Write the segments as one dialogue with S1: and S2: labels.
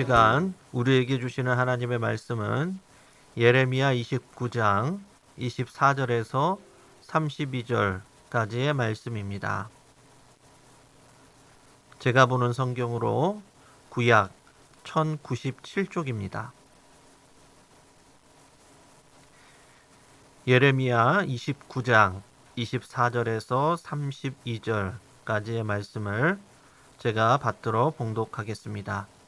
S1: 시간 우리에게 주시는 하나님의 말씀은 예레미야 29장 24절에서 32절까지의 말씀입니다. 제가 보는 성경으로 구약 1097쪽입니다. 예레미야 29장 24절에서 32절까지의 말씀을 제가 받들어 봉독하겠습니다.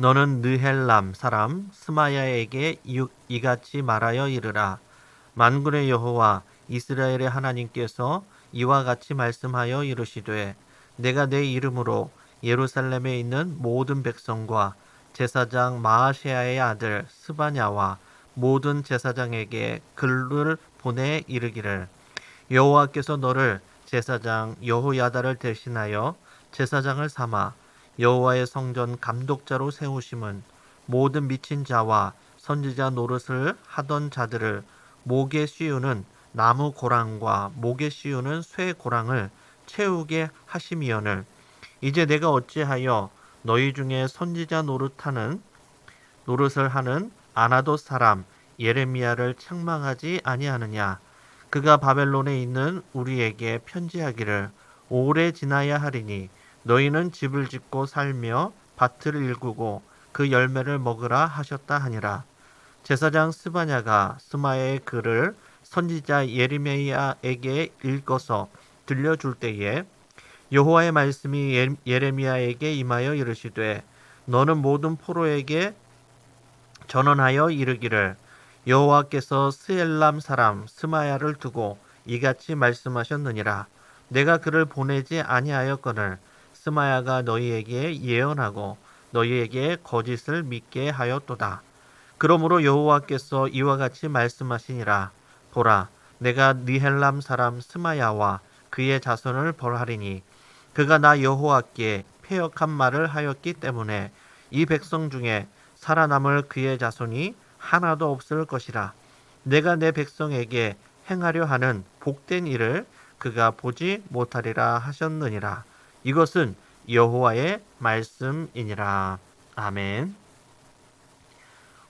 S1: 너는 느헬람 사람 스마야에게 이- 이같이 말하여 이르라. 만군의 여호와 이스라엘의 하나님께서 이와 같이 말씀하여 이르시되 내가 내 이름으로 예루살렘에 있는 모든 백성과 제사장 마아시아의 아들 스바냐와 모든 제사장에게 글을 보내 이르기를. 여호와께서 너를 제사장 여호야다를 대신하여 제사장을 삼아 여호와의 성전 감독자로 세우심은 모든 미친 자와 선지자 노릇을 하던 자들을 목에 씌우는 나무 고랑과 목에 씌우는 쇠 고랑을 채우게 하심이여늘 이제 내가 어찌하여 너희 중에 선지자 노릇하는 노릇을 하는 아나도 사람 예레미야를 책망하지 아니하느냐? 그가 바벨론에 있는 우리에게 편지하기를 오래 지나야 하리니 너희는 집을 짓고 살며 밭을 일구고 그 열매를 먹으라 하셨다 하니라. 제사장 스바냐가 스마야의 글을 선지자 예레미야에게 읽어서 들려줄 때에 여호와의 말씀이 예- 예레미야에게 임하여 이르시되 너는 모든 포로에게 전언하여 이르기를 여호와께서 스엘람 사람 스마야를 두고 이같이 말씀하셨느니라. 내가 그를 보내지 아니하였거늘 스마야가 너희에게 예언하고 너희에게 거짓을 믿게 하였도다. 그러므로 여호와께서 이와 같이 말씀하시니라. 보라 내가 니헬람 사람 스마야와 그의 자손을 벌하리니 그가 나 여호와께 패역한 말을 하였기 때문에 이 백성 중에 살아남을 그의 자손이 하나도 없을 것이라. 내가 내 백성에게 행하려 하는 복된 일을 그가 보지 못하리라 하셨느니라 이것은 여호와의 말씀이니라 아멘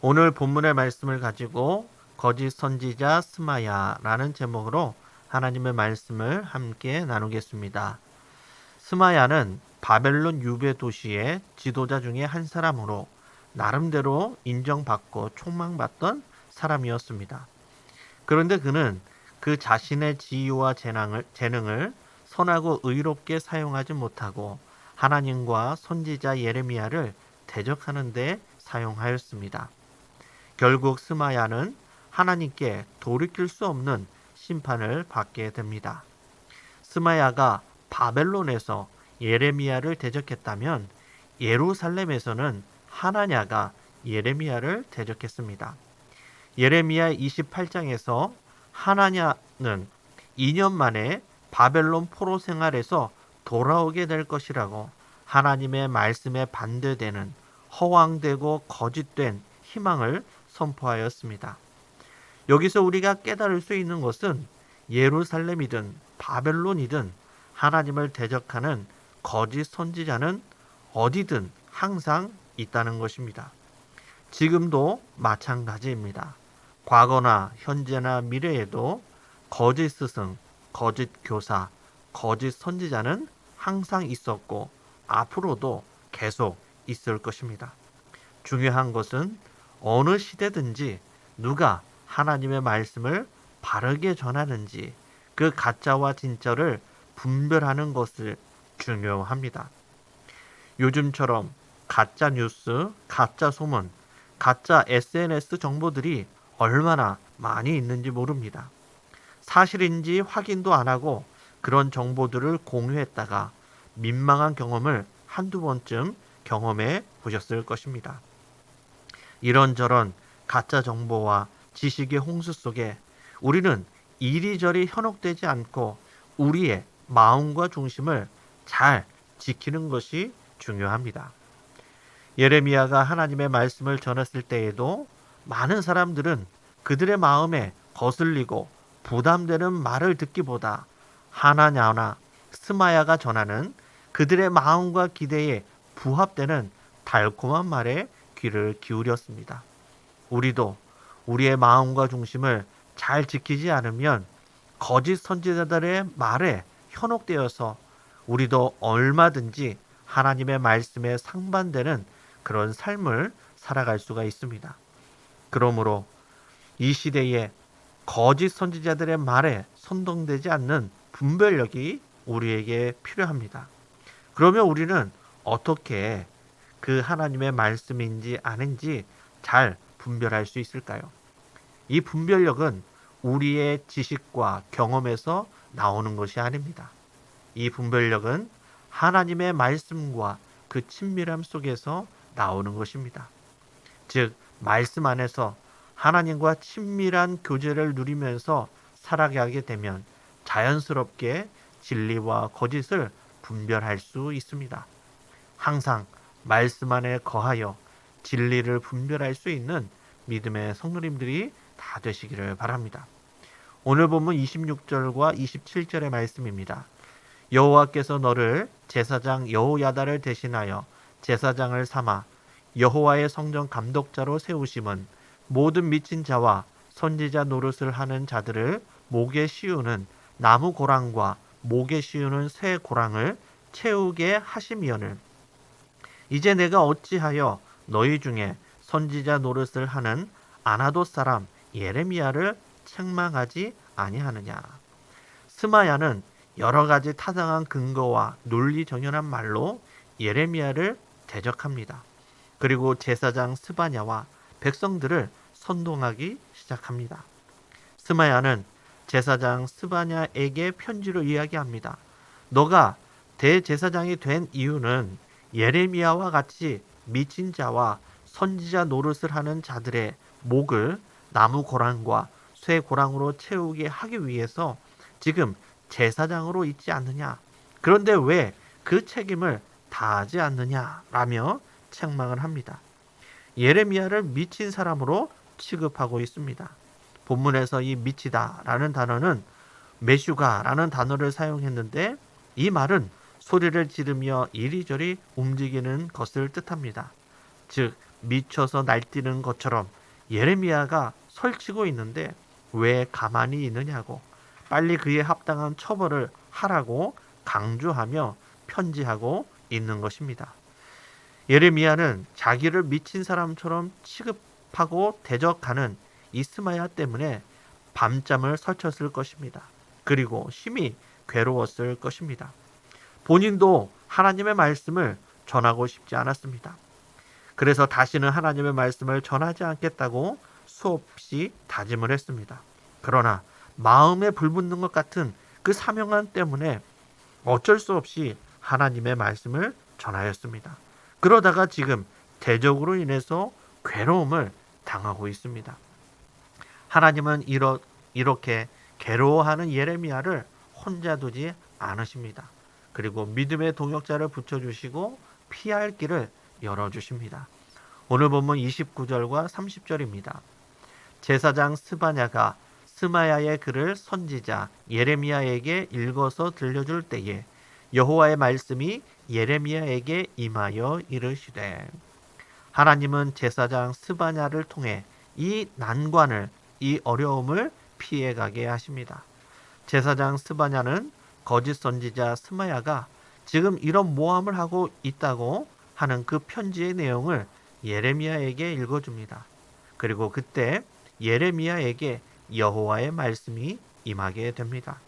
S1: 오늘 본문의 말씀을 가지고 거짓 선지자 스마야라는 제목으로 하나님의 말씀을 함께 나누겠습니다. 스마야는 바벨론 유배 도시의 지도자 중에 한 사람으로 나름대로 인정받고 촉망받던 사람이었습니다. 그런데 그는 그 자신의 지위와 재능을, 재능을 선하고 의롭게 사용하지 못하고 하나님과 선지자 예레미야를 대적하는 데 사용하였습니다. 결국 스마야는 하나님께 돌이킬 수 없는 심판을 받게 됩니다. 스마야가 바벨론에서 예레미야를 대적했다면 예루살렘에서는 하나냐가 예레미야를 대적했습니다. 예레미야 28장에서 하나냐는 2년 만에 바벨론 포로 생활에서 돌아오게 될 것이라고 하나님의 말씀에 반대되는 허황되고 거짓된 희망을 선포하였습니다. 여기서 우리가 깨달을 수 있는 것은 예루살렘이든 바벨론이든 하나님을 대적하는 거짓 선지자는 어디든 항상 있다는 것입니다. 지금도 마찬가지입니다. 과거나 현재나 미래에도 거짓 스승, 거짓 교사, 거짓 선지자는 항상 있었고 앞으로도 계속 있을 것입니다. 중요한 것은 어느 시대든지 누가 하나님의 말씀을 바르게 전하는지 그 가짜와 진짜를 분별하는 것을 중요합니다. 요즘처럼 가짜 뉴스, 가짜 소문, 가짜 SNS 정보들이 얼마나 많이 있는지 모릅니다. 사실인지 확인도 안 하고 그런 정보들을 공유했다가 민망한 경험을 한두 번쯤 경험해 보셨을 것입니다. 이런저런 가짜 정보와 지식의 홍수 속에 우리는 이리저리 현혹되지 않고 우리의 마음과 중심을 잘 지키는 것이 중요합니다. 예레미야가 하나님의 말씀을 전했을 때에도 많은 사람들은 그들의 마음에 거슬리고 부담되는 말을 듣기보다 하나냐나 스마야가 전하는 그들의 마음과 기대에 부합되는 달콤한 말에 귀를 기울였습니다. 우리도 우리의 마음과 중심을 잘 지키지 않으면 거짓 선지자들의 말에 현혹되어서 우리도 얼마든지 하나님의 말씀에 상반되는 그런 삶을 살아갈 수가 있습니다. 그러므로 이 시대에 거짓 선지자들의 말에 선동되지 않는 분별력이 우리에게 필요합니다. 그러면 우리는 어떻게 그 하나님의 말씀인지 아닌지 잘 분별할 수 있을까요? 이 분별력은 우리의 지식과 경험에서 나오는 것이 아닙니다. 이 분별력은 하나님의 말씀과 그 친밀함 속에서 나오는 것입니다. 즉, 말씀 안에서 하나님과 친밀한 교제를 누리면서 살아가게 되면 자연스럽게 진리와 거짓을 분별할 수 있습니다. 항상 말씀 안에 거하여 진리를 분별할 수 있는 믿음의 성도님들이 다 되시기를 바랍니다. 오늘 본문 26절과 27절의 말씀입니다. 여호와께서 너를 제사장 여호야다를 대신하여 제사장을 삼아 여호와의 성전 감독자로 세우심은 모든 미친 자와 선지자 노릇을 하는 자들을 목에 씌우는 나무 고랑과 목에 씌우는 새 고랑을 채우게 하심이오늘 이제 내가 어찌하여 너희 중에 선지자 노릇을 하는 아나도 사람 예레미야를 책망하지 아니하느냐 스마야는 여러 가지 타당한 근거와 논리 정연한 말로 예레미야를 대적합니다. 그리고 제사장 스바냐와 백성들을 선동하기 시작합니다. 스마야는 제사장 스바냐에게 편지로 이야기합니다. 너가 대제사장이 된 이유는 예레미야와 같이 미친 자와 선지자 노릇을 하는 자들의 목을 나무 고랑과 쇠 고랑으로 채우게 하기 위해서 지금 제사장으로 있지 않느냐. 그런데 왜 그 책임을 다하지 않느냐라며 책망을 합니다. 예레미야를 미친 사람으로 취급하고 있습니다. 본문에서 이 미치다라는 단어는 메슈가라는 단어를 사용했는데 이 말은 소리를 지르며 이리저리 움직이는 것을 뜻합니다. 즉 미쳐서 날뛰는 것처럼 예레미야가 설치고 있는데 왜 가만히 있느냐고 빨리 그에 합당한 처벌을 하라고 강조하며 편지하고 있는 것입니다. 예레미야는 자기를 미친 사람처럼 취급하고 대적하는 이스마야 때문에 밤잠을 설쳤을 것입니다. 그리고 심히 괴로웠을 것입니다. 본인도 하나님의 말씀을 전하고 싶지 않았습니다. 그래서 다시는 하나님의 말씀을 전하지 않겠다고 수없이 다짐을 했습니다. 그러나 마음에 불붙는 것 같은 그 사명감 때문에 어쩔 수 없이 하나님의 말씀을 전하였습니다. 그러다가 지금 대적으로 인해서 괴로움을 당하고 있습니다. 하나님은 이러, 이렇게 괴로워하는 예레미야를 혼자 두지 않으십니다. 그리고 믿음의 동역자를 붙여주시고 피할 길을 열어주십니다. 오늘 본문 29절과 30절입니다. 제사장 스바냐가 스마야의 글을 선지자 예레미야에게 읽어서 들려줄 때에 여호와의 말씀이 예레미야에게 임하여 이르시되 하나님은 제사장 스바냐를 통해 이 난관을 이 어려움을 피해가게 하십니다. 제사장 스바냐는 거짓 선지자 스마야가 지금 이런 모함을 하고 있다고 하는 그 편지의 내용을 예레미야에게 읽어줍니다. 그리고 그때 예레미야에게 여호와의 말씀이 임하게 됩니다.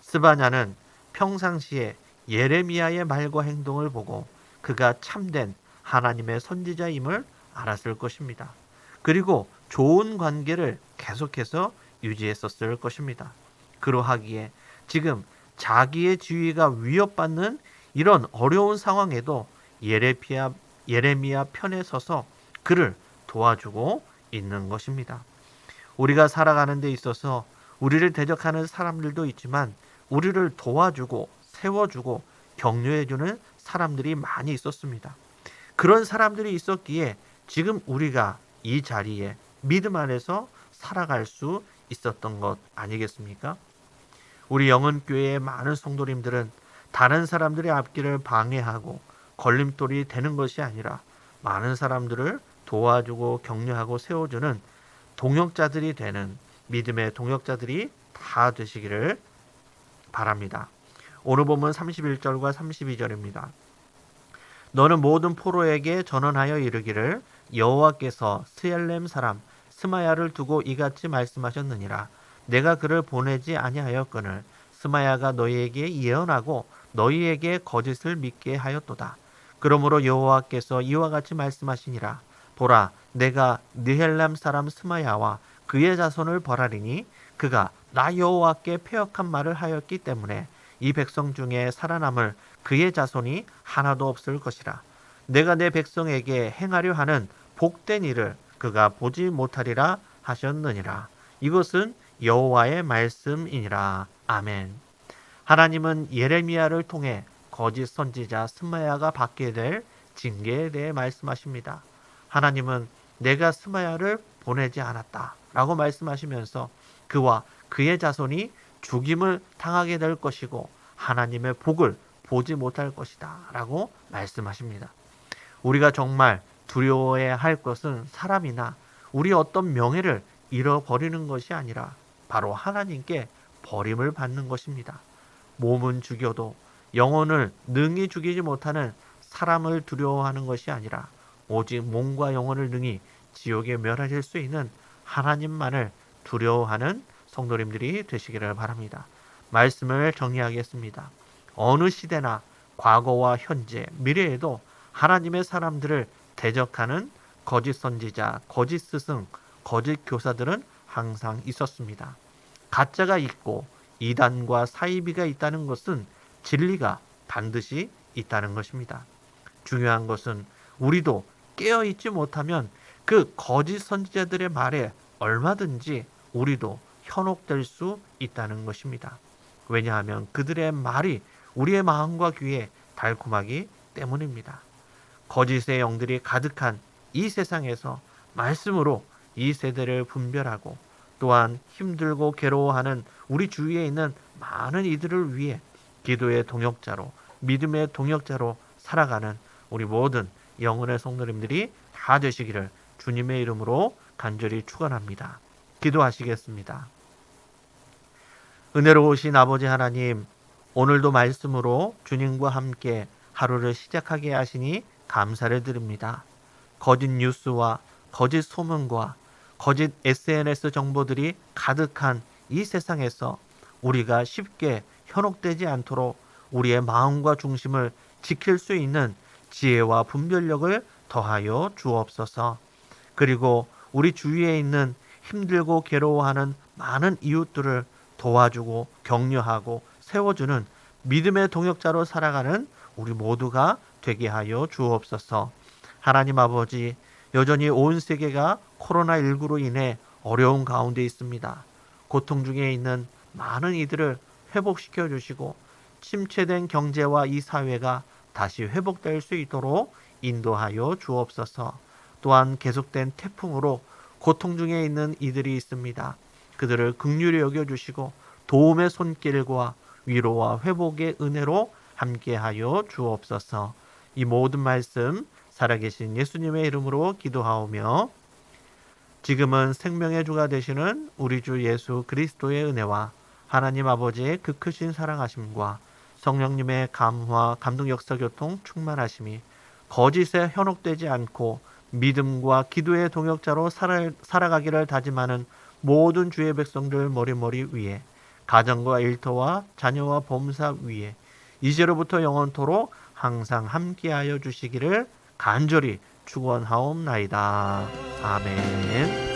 S1: 스바냐는 평상시에 예레미야의 말과 행동을 보고 그가 참된 하나님의 선지자임을 알았을 것입니다. 그리고 좋은 관계를 계속해서 유지했었을 것입니다. 그러하기에 지금 자기의 지위가 위협받는 이런 어려운 상황에도 예레피아, 예레미야 편에 서서 그를 도와주고 있는 것입니다. 우리가 살아가는 데 있어서 우리를 대적하는 사람들도 있지만 우리를 도와주고 세워주고 격려해주는 사람들이 많이 있었습니다. 그런 사람들이 있었기에 지금 우리가 이 자리에 믿음 안에서 살아갈 수 있었던 것 아니겠습니까? 우리 영은교회의 많은 성도님들은 다른 사람들의 앞길을 방해하고 걸림돌이 되는 것이 아니라 많은 사람들을 도와주고 격려하고 세워주는 동역자들이 되는 믿음의 동역자들이 다 되시기를 바랍니다. 오늘 보면 31절과 32절입니다. 너는 모든 포로에게 전언하여 이르기를 여호와께서 스엘렘 사람 스마야를 두고 이같이 말씀하셨느니라 내가 그를 보내지 아니하였거늘 스마야가 너희에게 예언하고 너희에게 거짓을 믿게 하였도다. 그러므로 여호와께서 이와 같이 말씀하시니라 보라 내가 느헬람 사람 스마야와 그의 자손을 벌하리니 그가 나 여호와께 폐역한 말을 하였기 때문에 이 백성 중에 살아남을 그의 자손이 하나도 없을 것이라 내가 내 백성에게 행하려 하는 복된 일을 그가 보지 못하리라 하셨느니라 이것은 여호와의 말씀이니라 아멘 하나님은 예레미야를 통해 거짓 선지자 스마야가 받게 될 징계에 대해 말씀하십니다. 하나님은 내가 스마야를 보내지 않았다. 라고 말씀하시면서 그와 그의 자손이 죽임을 당하게 될 것이고 하나님의 복을 보지 못할 것이다. 라고 말씀하십니다. 우리가 정말 두려워해야 할 것은 사람이나 우리 어떤 명예를 잃어버리는 것이 아니라 바로 하나님께 버림을 받는 것입니다. 몸은 죽여도 영혼을 능히 죽이지 못하는 사람을 두려워하는 것이 아니라 오직 몸과 영혼을 능히 지옥에 멸하실 수 있는 하나님만을 두려워하는 성도님들이 되시기를 바랍니다. 말씀을 정리하겠습니다. 어느 시대나 과거와 현재, 미래에도 하나님의 사람들을 대적하는 거짓 선지자, 거짓 스승, 거짓 교사들은 항상 있었습니다. 가짜가 있고 이단과 사이비가 있다는 것은 진리가 반드시 있다는 것입니다. 중요한 것은 우리도 깨어 있지 못하면 그 거짓 선지자들의 말에 얼마든지 우리도 현혹될 수 있다는 것입니다. 왜냐하면 그들의 말이 우리의 마음과 귀에 달콤하기 때문입니다. 거짓의 영들이 가득한 이 세상에서 말씀으로 이 세대를 분별하고 또한 힘들고 괴로워하는 우리 주위에 있는 많은 이들을 위해 기도의 동역자로 믿음의 동역자로 살아가는 우리 모든 영혼의 성도님들이 다 되시기를 주님의 이름으로 간절히 축원합니다. 기도하시겠습니다. 은혜로우신 아버지 하나님, 오늘도 말씀으로 주님과 함께 하루를 시작하게 하시니 감사를 드립니다. 거짓 뉴스와 거짓 소문과 거짓 SNS 정보들이 가득한 이 세상에서 우리가 쉽게 현혹되지 않도록 우리의 마음과 중심을 지킬 수 있는 지혜와 분별력을 더하여 주옵소서. 그리고 우리 주위에 있는 힘들고 괴로워하는 많은 이웃들을 도와주고 격려하고 세워주는 믿음의 동역자로 살아가는 우리 모두가 되게 하여 주옵소서. 하나님 아버지, 여전히 온 세계가 코로나19로 인해 어려운 가운데 있습니다. 고통 중에 있는 많은 이들을 회복시켜 주시고 침체된 경제와 이 사회가 다시 회복될 수 있도록 인도하여 주옵소서. 또한 계속된 태풍으로 고통 중에 있는 이들이 있습니다. 그들을 극률히 여겨 주시고 도움의 손길과 위로와 회복의 은혜로 함께하여 주옵소서. 이 모든 말씀 살아계신 예수님의 이름으로 기도하오며 지금은 생명의 주가 되시는 우리 주 예수 그리스도의 은혜와 하나님 아버지의 그 크신 사랑하심과 성령님의 감화, 감동 역사 교통 충만하심이 거짓에 현혹되지 않고 믿음과 기도의 동역자로 살아, 살아가기를 다짐하는 모든 주의 백성들 머리머리 위에 가정과 일터와 자녀와 범사 위에 이제로부터 영원토록 항상 함께하여 주시기를 간절히 축원하옵나이다. 아멘.